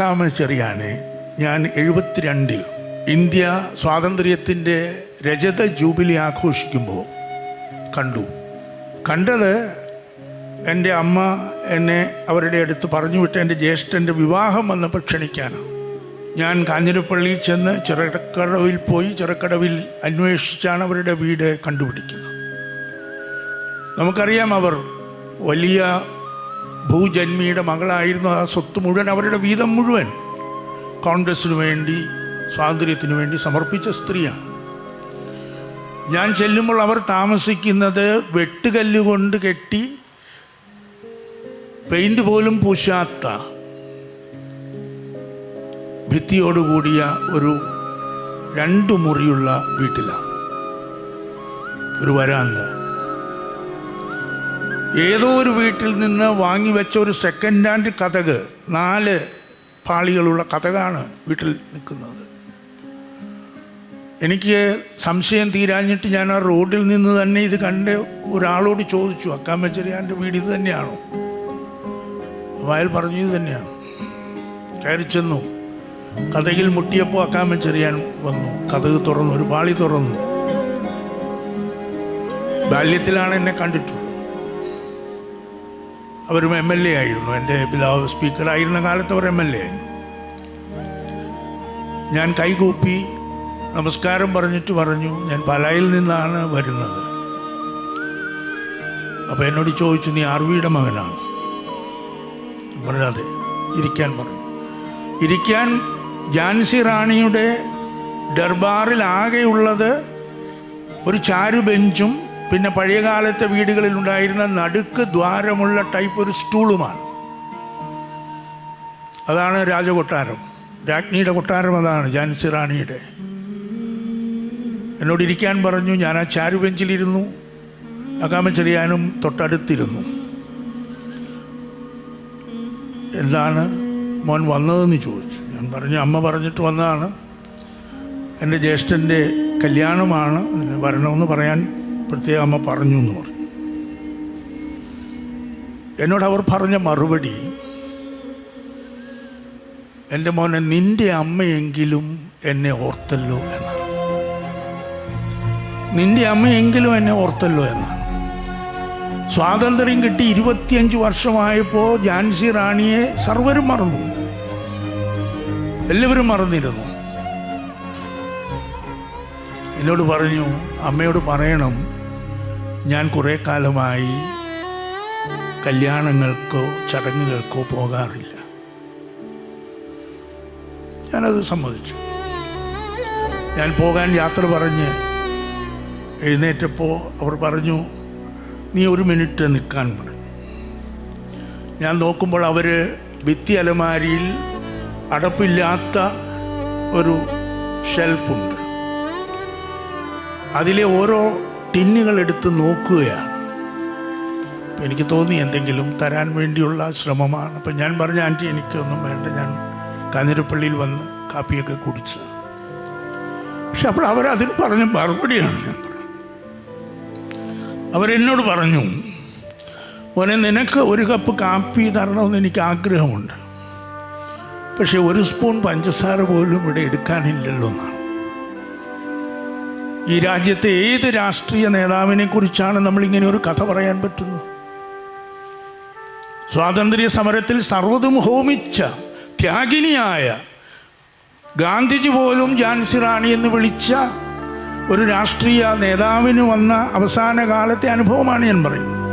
കാമച്ചെറിയാനെ ഞാൻ എഴുപത്തിരണ്ടിൽ ഇന്ത്യ സ്വാതന്ത്ര്യത്തിന്റെ രജത ജൂബിലി ആഘോഷിക്കുമ്പോൾ കണ്ടു. കണ്ടത് എന്റെ അമ്മ എന്നെ അവരുടെ അടുത്ത് പറഞ്ഞു വിട്ട് എന്റെ ജ്യേഷ്ഠന്റെ വിവാഹം വന്നപ്പോൾ ക്ഷണിക്കാനാണ് ഞാൻ കാഞ്ഞിരപ്പള്ളിയിൽ ചെന്ന് ചെറുകടവിൽ പോയി ചെറുക്കടവിൽ അന്വേഷിച്ചാണ് അവരുടെ വീട് കണ്ടുപിടിക്കുന്നത്. നമുക്കറിയാം അവർ വലിയ ഭൂജന്മിയുടെ മകളായിരുന്നു ആ സ്വത്ത് മുഴുവൻ അവരുടെ വീതം മുഴുവൻ കോൺഗ്രസിനു വേണ്ടി സ്വാതന്ത്ര്യത്തിന് വേണ്ടി സമർപ്പിച്ച സ്ത്രീയാണ്. ഞാൻ ചെല്ലുമ്പോൾ അവർ താമസിക്കുന്നത് വെട്ടുകല്ല് കൊണ്ട് കെട്ടി പെയിന്റ് പോലും പൂശാത്ത ഭിത്തിയോടുകൂടിയ ഒരു രണ്ടു മുറിയുള്ള വീട്ടിലാണ്. ഒരു വരാന്ത. ഏതോ ഒരു വീട്ടിൽ നിന്ന് വാങ്ങിവെച്ച ഒരു സെക്കൻഡ് ഹാൻഡ് കഥക് നാല് പാളികളുള്ള കഥകാണ് വീട്ടിൽ നിൽക്കുന്നത്. എനിക്ക് സംശയം തീരാഞ്ഞിട്ട് ഞാൻ ആ റോഡിൽ നിന്ന് തന്നെ ഇത് കണ്ട് ഒരാളോട് ചോദിച്ചു അക്കാമച്ചെറിയാന്റെ വീട് ഇത് തന്നെയാണോ? അയാൾ പറഞ്ഞു ഇത് തന്നെയാണ്. കയറി ചെന്നു. കഥയിൽ മുട്ടിയപ്പോൾ അക്കാമച്ചെറിയാൻ വന്നു. കഥക് തുറന്നു ഒരു പാളി തുറന്നു. ബാല്യത്തിലാണ് എന്നെ കണ്ടിട്ടുള്ളത്. അവരും എം എൽ എ ആയിരുന്നു. എന്റെ പിതാവ് സ്പീക്കറായിരുന്ന കാലത്ത് അവർ എം എൽ എ ആയി. ഞാൻ കൈകൂപ്പി നമസ്കാരം പറഞ്ഞിട്ട് പറഞ്ഞു ഞാൻ പലായിൽ നിന്നാണ് വരുന്നത്. അപ്പോൾ എന്നോട് ചോദിച്ചു നീ ആർവിയുടെ മകനാണ്? പറഞ്ഞു അതെ ഇരിക്കാൻ പറഞ്ഞു. ഇരിക്കാൻ ജാൻസി റാണിയുടെ ദർബാറിൽ ആകെയുള്ളത് ഒരു ചാരു ബെഞ്ചും പിന്നെ പഴയകാലത്തെ വീടുകളിൽ ഉണ്ടായിരുന്ന നടുക്ക് ദ്വാരമുള്ള ടൈപ്പ് ഒരു സ്റ്റൂളുമാണ്. അതാണ് രാജകൊട്ടാരം. രാജ്ഞിയുടെ കൊട്ടാരം അതാണ് ജാൻസി റാണിയുടെ. എന്നോട് ഇരിക്കാൻ പറഞ്ഞു ഞാൻ ആ ചാരു ബെഞ്ചിലിരുന്നു അകാമച്ചെറിയാനും തൊട്ടടുത്തിരുന്നു. എന്താണ് മോൻ വന്നതെന്ന് ചോദിച്ചു. ഞാൻ പറഞ്ഞു അമ്മ പറഞ്ഞിട്ട് വന്നതാണ്. എന്റെ ജ്യേഷ്ഠന്റെ കല്യാണമാണ് വരണമെന്ന് പറയാൻ പ്രത്യേകം അമ്മ പറഞ്ഞു എന്ന് പറഞ്ഞു. എന്നോട് അവർ പറഞ്ഞ മറുപടി എന്റെ മോനെ നിന്റെ അമ്മയെങ്കിലും എന്നെ ഓർത്തല്ലോ എന്നാണ്. നിന്റെ അമ്മയെങ്കിലും എന്നെ ഓർത്തല്ലോ എന്നാണ്. സ്വാതന്ത്ര്യം കിട്ടി ഇരുപത്തിയഞ്ച് വർഷമായപ്പോൾ ഝാൻസി റാണിയെ സർവരും മറന്നു. എല്ലാവരും മറന്നിരുന്നു. എന്നോട് പറഞ്ഞു അമ്മയോട് പറയണം ഞാൻ കുറേ കാലമായി കല്യാണങ്ങൾക്കോ ചടങ്ങുകൾക്കോ പോകാറില്ല. ഞാനത് സമ്മതിച്ചു. ഞാൻ പോകാൻ യാത്ര പറഞ്ഞ് എഴുന്നേറ്റപ്പോൾ അവർ പറഞ്ഞു നീ ഒരു മിനിറ്റ് നിൽക്കാൻ പറഞ്ഞു ഞാൻ നോക്കുമ്പോൾ അവർ ഭിത്തി അലമാരിയിൽ അടപ്പില്ലാത്ത ഒരു ഷെൽഫുണ്ട്. അതിലെ ഓരോ ടിന്നുകൾ എടുത്ത് നോക്കുകയാണ്. എനിക്ക് തോന്നി എന്തെങ്കിലും തരാൻ വേണ്ടിയുള്ള ശ്രമമാണ്. അപ്പം ഞാൻ പറഞ്ഞ ആന്റി എനിക്കൊന്നും വേണ്ട. ഞാൻ കാഞ്ഞിരപ്പള്ളിയിൽ വന്ന് കാപ്പിയൊക്കെ കുടിച്ച്. പക്ഷെ അപ്പോൾ അവരതിന് പറഞ്ഞ മറുപടിയാണ് ഞാൻ പറഞ്ഞത്. അവരെന്നോട് പറഞ്ഞു മോനെ നിനക്ക് ഒരു കപ്പ് കാപ്പി തരണമെന്ന് എനിക്ക് ആഗ്രഹമുണ്ട്. പക്ഷെ ഒരു സ്പൂൺ പഞ്ചസാര പോലും ഇവിടെ എടുക്കാനില്ലല്ലോ എന്നാണ്. ഈ രാജ്യത്തെ ഏത് രാഷ്ട്രീയ നേതാവിനെ കുറിച്ചാണ് നമ്മൾ ഇങ്ങനെ ഒരു കഥ പറയാൻ പറ്റുന്നത്? സ്വാതന്ത്ര്യ സമരത്തിൽ സർവതും ഹോമിച്ച ത്യാഗിനിയായ ഗാന്ധിജി പോലും ജാൻസി റാണി എന്ന് വിളിച്ച ഒരു രാഷ്ട്രീയ നേതാവിന് വന്ന അവസാന കാലത്തെ അനുഭവമാണ് ഞാൻ പറയുന്നത്.